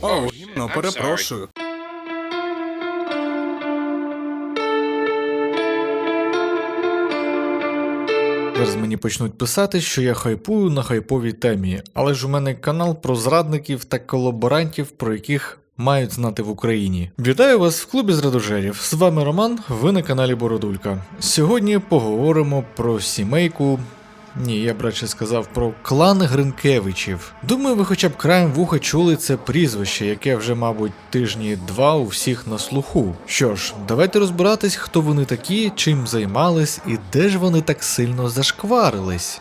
О, гімно, перепрошую. Зараз мені почнуть писати, що я хайпую на хайповій темі, але ж у мене канал про зрадників та колаборантів, про яких мають знати в Україні. Вітаю вас в клубі зрадожерів. З вами Роман, ви на каналі Бородулька. Сьогодні поговоримо про сімейку. Ні, я б радше сказав про клан Гринкевичів. Думаю, ви хоча б краєм вуха чули це прізвище, яке вже, мабуть, тижні два у всіх на слуху. Що ж, давайте розбиратись, хто вони такі, чим займались і де ж вони так сильно зашкварились.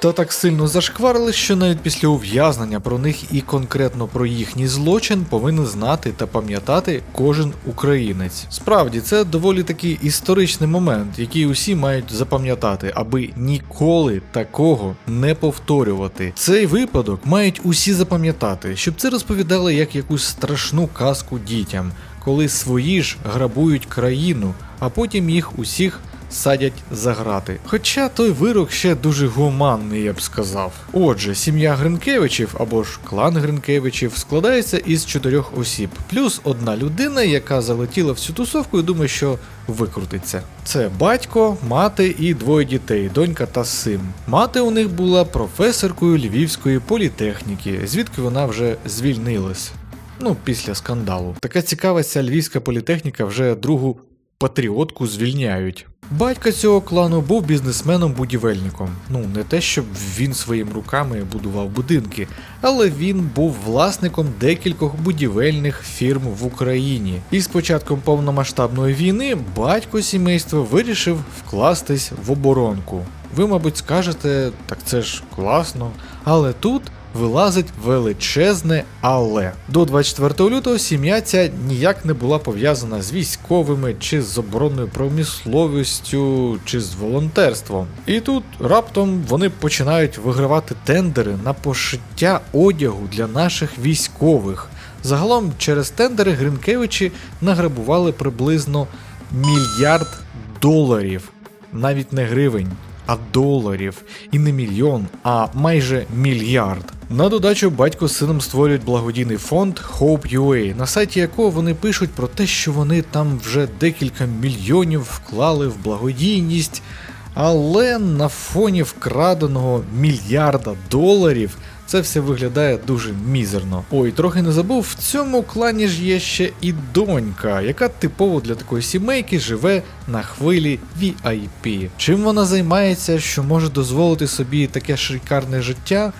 Та так сильно зашкварились, що навіть після ув'язнення про них і конкретно про їхній злочин повинен знати та пам'ятати кожен українець. Справді, це доволі такий історичний момент, який усі мають запам'ятати, аби ніколи такого не повторювати. Цей випадок мають усі запам'ятати, щоб це розповідали як якусь страшну казку дітям, коли свої ж грабують країну, а потім їх усіх садять за грати. Хоча той вирок ще дуже гуманний, я б сказав. Отже, сім'я Гринкевичів або ж клан Гринкевичів складається із чотирьох осіб, плюс одна людина, яка залетіла в цю тусовку і думає, що викрутиться. Це батько, мати і двоє дітей, донька та син. Мати у них була професоркою Львівської політехніки, звідки вона вже звільнилась. Ну, після скандалу. Така цікава ця львівська політехніка вже другу патріотку звільняють. Батько цього клану був бізнесменом-будівельником. Ну, не те, щоб він своїми руками будував будинки, але він був власником декількох будівельних фірм в Україні. І з початком повномасштабної війни батько сімейства вирішив вкластись в оборонку. Ви, мабуть, скажете, так це ж класно, але тут вилазить величезне але. До 24 лютого сім'я ця ніяк не була пов'язана з військовими, чи з оборонною промисловістю, чи з волонтерством. І тут раптом вони починають вигравати тендери на пошиття одягу для наших військових. Загалом через тендери Гринкевичі награбували приблизно мільярд доларів, навіть не гривень а доларів. І не мільйон, а майже мільярд. На додачу батько з сином створюють благодійний фонд Hope.ua, на сайті якого вони пишуть про те, що вони там вже декілька мільйонів вклали в благодійність. Але на фоні вкраденого мільярда доларів це все виглядає дуже мізерно. Ой, трохи не забув, в цьому клані ж є ще і донька, яка типово для такої сімейки живе на хвилі VIP. Чим вона займається, що може дозволити собі таке шикарне життя?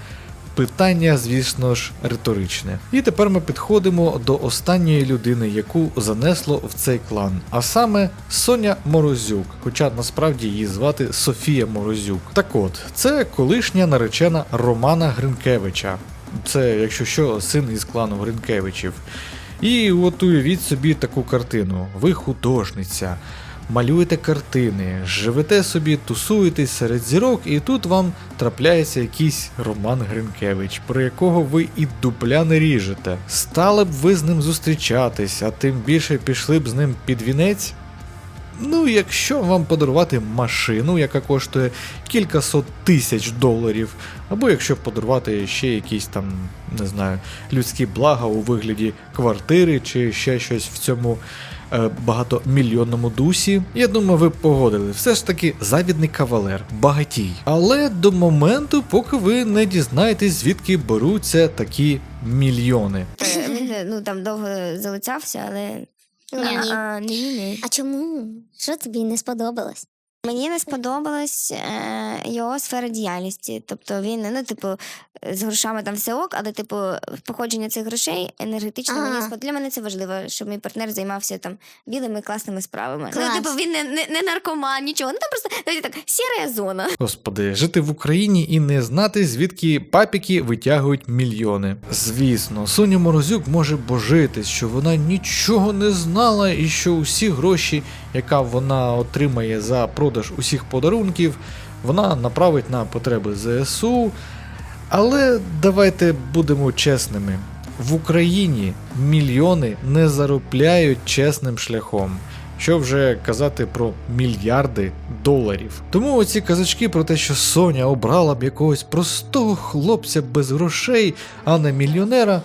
Питання, звісно ж, риторичне. І тепер ми підходимо до останньої людини, яку занесло в цей клан, а саме Соня Морозюк, хоча насправді її звати Софія Морозюк. Так от, це колишня наречена Романа Гринкевича. Це, якщо що, син із клану Гринкевичів. І от уявіть собі таку картину: ви художниця малюєте картини, живете собі, тусуєтесь серед зірок, і тут вам трапляється якийсь Роман Гринкевич, про якого ви і дупля не ріжете. Стали б ви з ним зустрічатись, а тим більше пішли б з ним під вінець. Ну, якщо вам подарувати машину, яка коштує кількасот тисяч доларів, або якщо подарувати ще якісь там, не знаю, людські блага у вигляді квартири чи ще щось в цьому багатомільйонному дусі, я думаю, ви погодили. Все ж таки завідний кавалер, багатій. Але до моменту, поки ви не дізнаєтесь, звідки беруться такі мільйони. Е, Він е, ну там довго залицявся, але Ні. А, ні, ні. А чому? Що тобі не сподобалось? Мені не сподобалась е, його сфера діяльності. Тобто він, ну, типу, з грошами там все ок, але, типу, походження цих грошей енергетично Ага. мені спод... Для мене це важливо, щоб мій партнер займався там білими класними справами. Клас. Ну, типу, він не, не, не наркоман, нічого. Ну там просто знаєте, так, сіра зона. Господи, жити в Україні і не знати, звідки папіки витягують мільйони. Звісно, Соня Морозюк може божитись, що вона нічого не знала, і що усі гроші, яка вона отримає за продаж усіх подарунків, вона направить на потреби ЗСУ. Але давайте будемо чесними. В Україні мільйони не заробляють чесним шляхом. Що вже казати про мільярди доларів. Тому оці казачки про те, що Соня обрала б якогось простого хлопця без грошей, а не мільйонера,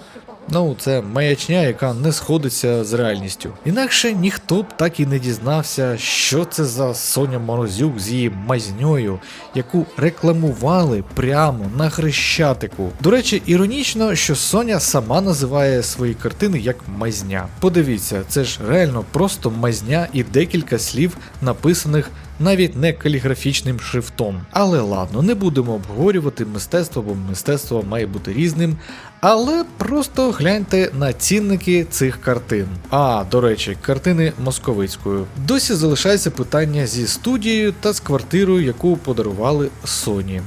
Ну, це маячня, яка не сходиться з реальністю. Інакше ніхто б так і не дізнався, що це за Соня Морозюк з її мазньою, яку рекламували прямо на хрещатику. До речі, іронічно, що Соня сама називає свої картини як мазня. Подивіться, це ж реально просто мазня і декілька слів, написаних навіть не каліграфічним шрифтом. Але ладно, не будемо обговорювати мистецтво, бо мистецтво має бути різним. Але просто гляньте на цінники цих картин. А, до речі, картини московицькою. Досі залишається питання зі студією та з квартирою, яку подарували Соні.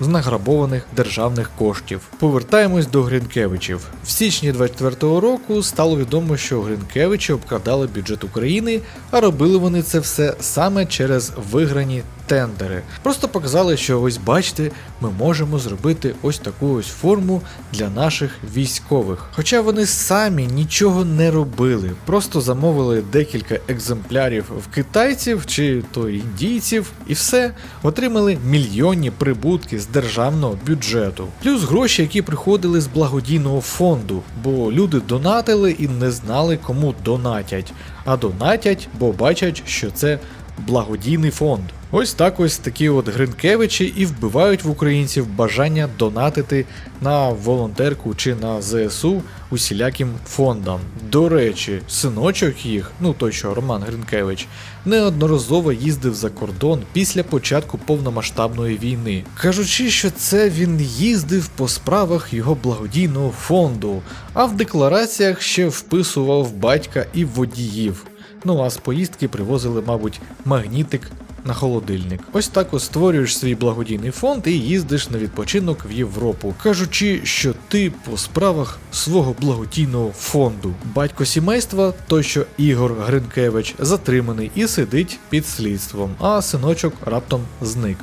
З награбованих державних коштів. Повертаємось до Гринкевичів. В січні 24-го року стало відомо, що Гринкевичі обкрадали бюджет України, а робили вони це все саме через виграні тендери. Просто показали, що ось бачите, ми можемо зробити ось таку ось форму для наших військових. Хоча вони самі нічого не робили, просто замовили декілька екземплярів в китайців чи то індійців, і все отримали мільйонні прибутки з державного бюджету. Плюс гроші, які приходили з благодійного фонду, бо люди донатили і не знали, кому донатять. А донатять, бо бачать, що це благодійний фонд. Ось так ось такі от Гринкевичі і вбивають в українців бажання донатити на волонтерку чи на ЗСУ усіляким фондам. До речі, синочок їх, ну той що Роман Гринкевич, неодноразово їздив за кордон після початку повномасштабної війни, кажучи, що це він їздив по справах його благодійного фонду, а в деклараціях ще вписував батька і водіїв. Ну а з поїздки привозили, мабуть, магнітик на холодильник. Ось так ось створюєш свій благодійний фонд і їздиш на відпочинок в Європу, кажучи, що ти по справах свого благодійного фонду. Батько сімейства, той що Ігор Гринкевич, затриманий і сидить під слідством, а синочок раптом зник.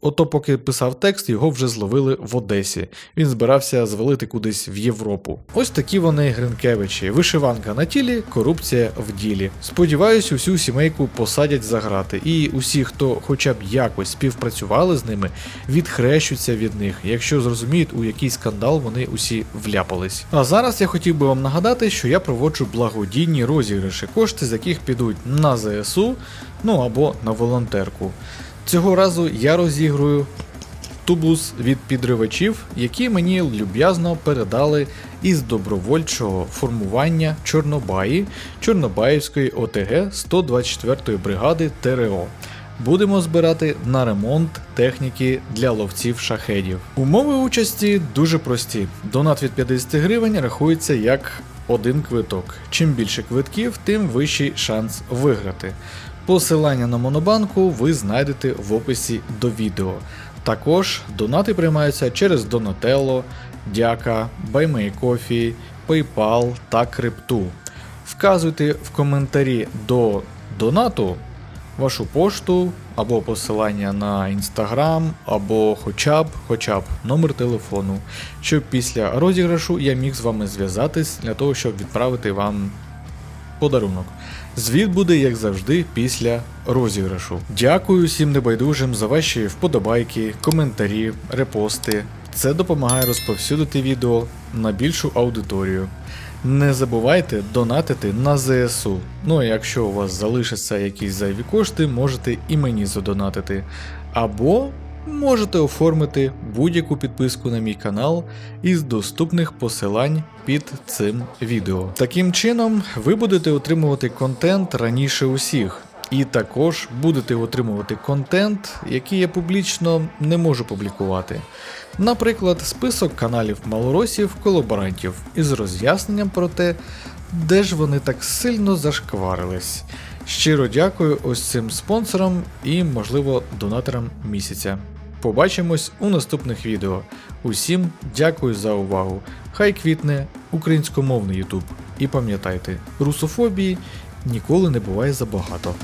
Ото поки писав текст, його вже зловили в Одесі. Він збирався звалити кудись в Європу. Ось такі вони Гринкевичі. Вишиванка на тілі, корупція в ділі. Сподіваюсь, усю сімейку посадять за грати, і усі, хто хоча б якось співпрацювали з ними, відхрещуться від них, якщо зрозуміють, у який скандал вони усі вляпались. А зараз я хотів би вам нагадати, що я проводжу благодійні розіграші, кошти з яких підуть на ЗСУ, ну або на волонтерку. Цього разу я розігрую тубус від підривачів, які мені люб'язно передали із добровольчого формування Чорнобаї Чорнобаївської ОТГ 124-ї бригади ТРО. Будемо збирати на ремонт техніки для ловців шахедів. Умови участі дуже прості. Донат від 50 гривень рахується як один квиток. Чим більше квитків, тим вищий шанс виграти. Посилання на монобанку ви знайдете в описі до відео. Також донати приймаються через Donatello, Дяка, BuyMeCoffee, PayPal та Крипту. Вказуйте в коментарі до донату вашу пошту або посилання на інстаграм, або хоча б, хоча б номер телефону, щоб після розіграшу я міг з вами зв'язатись для того, щоб відправити вам подарунок. Звіт буде, як завжди, після розіграшу. Дякую всім небайдужим за ваші вподобайки, коментарі, репости. Це допомагає розповсюдити відео на більшу аудиторію. Не забувайте донатити на ЗСУ. Ну а якщо у вас залишаться якісь зайві кошти, можете і мені задонатити. Або можете оформити будь-яку підписку на мій канал із доступних посилань під цим відео. Таким чином, ви будете отримувати контент раніше усіх. І також будете отримувати контент, який я публічно не можу публікувати. Наприклад, список каналів малоросів колаборантів із роз'ясненням про те, де ж вони так сильно зашкварились. Щиро дякую ось цим спонсорам і, можливо, донаторам місяця. Побачимось у наступних відео. Усім дякую за увагу. Хай квітне українськомовний YouTube. І пам'ятайте, русофобії ніколи не буває забагато.